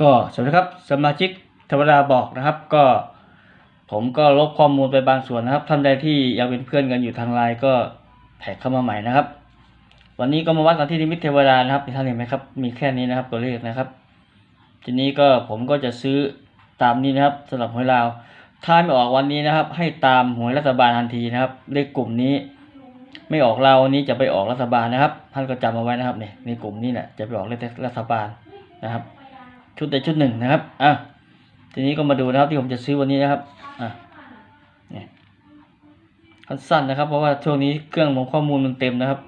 ก็สวัสดีครับสมาชิกธรรมดาบอกนะครับ ก็ผมก็ลบข้อมูลไปบางส่วนนะครับ ท่านใดที่ยังเป็นเพื่อนกันอยู่ทางไลน์ก็แท็กเข้ามาใหม่นะครับ วันนี้ก็มาวัดกันที่นิมิตเทวดานะครับท่านเห็นไหมครับ มีแค่นี้นะครับตัวเลขนะครับ ทีนี้ก็ผมก็จะซื้อตามนี้นะครับสำหรับหวยลาว ถ้าไม่ออกวันนี้นะครับ ให้ตามหวยรัฐบาลทันทีนะครับเลขกลุ่มนี้ ไม่ออกเราวันนี้จะไปออกรัฐบาลนะครับ ท่านก็จำเอาไว้นะครับเนี่ยในกลุ่มนี้แหละจะไปออกเลขรัฐบาลนะครับ ชุดใดชุดหนึ่งนะครับอะทีนี้ก็มาดูนะครับที่ผมจะซื้อวันนี้นะครับอะเนี่ยสั้นนะครับ เพราะว่าช่วงนี้เครื่องของข้อมูลมันเต็มนะครับ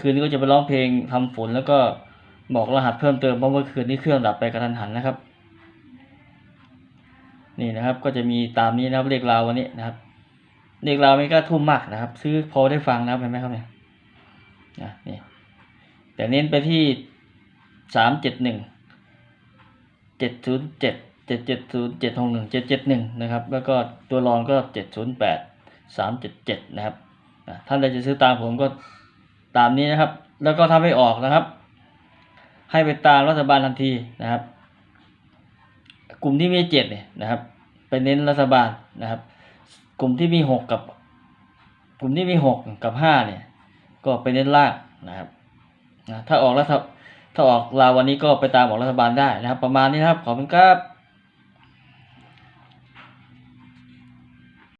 คืนนี้ก็จะไปร้องเพลงทำฝนแล้วก็บอกรหัสเพิ่มเติมเพราะเมื่อคืนนี้เครื่องดับไปกระทันหันนะครับ นี่นะครับก็จะมีตามนี้นะครับเลขราววันนี้นะครับเลขราวไม่กล้าทุ่มมากนะครับ ซื้อพอได้ฟังนะครับเห็นไหมครับเนี่ยอะนี่แต่เน้นไปที่สามเจ็ดหนึ่ง เจ็ดศูนย์เจ็ดเจ็ดเจ็ดศูนย์เจ็ดหกหนึ่งเจ็ดเจ็ดหนึ่งนะครับแล้วก็ตัวรองก็เจ็ดศูนย์แปดสามเจ็ดเจ็ดนะครับท่านใดจะซื้อตามผมก็ตามนี้นะครับ แล้วก็ถ้าไม่ออกนะครับ ให้ไปตามรัฐบาลทันทีนะครับ กลุ่มที่มีเจ็ดเนี่ยนะครับไปเน้นรัฐบาลนะครับ กลุ่มที่มีหกกับ กลุ่มที่มีหกกับห้าเนี่ยก็ไปเน้นล่างนะครับนะถ้าออกรัฐ ถ้าออกลาวันนี้ก็ไปตามออกรัฐบาลได้นะครับ ประมาณนี้นะครับ ขอบคุณครับ